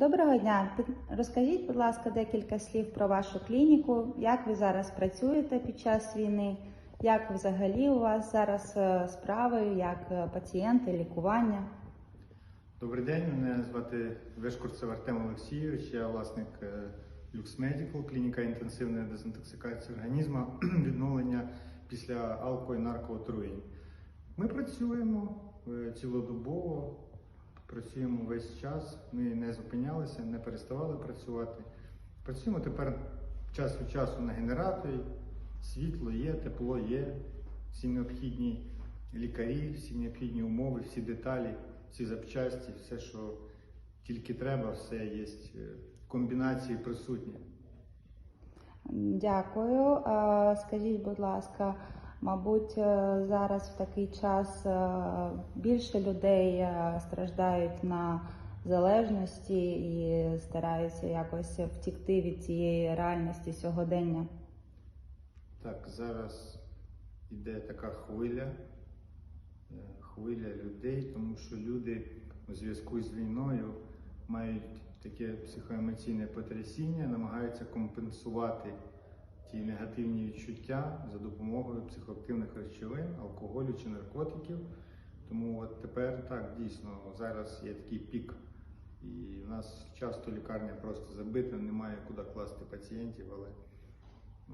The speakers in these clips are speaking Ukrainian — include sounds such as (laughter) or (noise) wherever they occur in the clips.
Доброго дня. Розкажіть, будь ласка, декілька слів про вашу клініку. Як ви зараз працюєте під час війни? Як взагалі у вас зараз е, справи, як е, пацієнти, лікування? Добрий день, мене звати Вишкурцев Артем Олексійович, я власник е, Lux Medical, клініка інтенсивної дезінтоксикації організму, (clears throat) відновлення після алко- і наркоотруєнь. Ми працюємо цілодобово, працюємо весь час, ми не зупинялися, не переставали працювати. Працюємо тепер час від часу на генераторі, світло є, тепло є, всі необхідні лікарі, всі необхідні умови, всі деталі, всі запчасті, все, що тільки треба, все є в комбінації присутнє. Дякую. Е, Скажіть, будь ласка, мабуть, е, зараз в такий час е, більше людей е, страждають на залежності і стараються якось втікти від цієї реальності сьогодення. Так, зараз йде така хвиля, хвиля людей, тому що люди у зв'язку з війною мають таке психоемоційне потрясіння, намагаються компенсувати ті негативні відчуття за допомогою психоактивних речовин, алкоголю чи наркотиків. Тому от тепер так дійсно зараз є такий пік. І в нас часто лікарня просто забита, немає куди класти пацієнтів, але,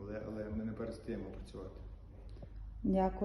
але, але ми не перестаємо працювати. Дякую.